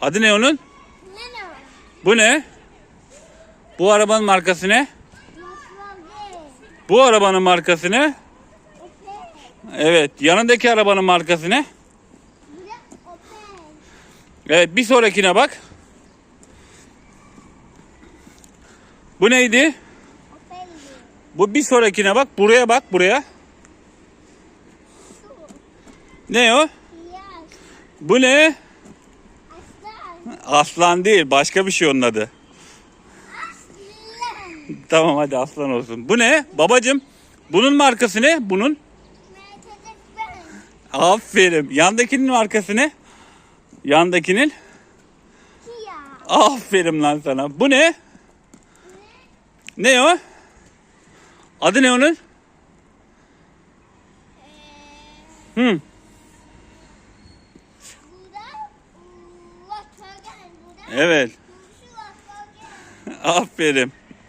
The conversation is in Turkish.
Adı ne onun? Bu ne? Bu arabanın markası ne? Bu arabanın markası ne? Evet. Yanındaki arabanın markası ne? Evet. Bir sonrakine bak. Bu neydi? Bu bir sonrakine bak. Buraya bak. Buraya. Ne o? Bu ne? Aslan. Değil. Başka bir şey onun adı. Aslan. Tamam hadi aslan olsun. Bu ne? Babacım. Bunun markası ne? Bunun. Aferin. Yandakinin markası ne? Yandakinin. Kia. Aferin lan sana. Bu ne? Ne o? Adı ne onun? Ee, Hı. Evet. Aferin.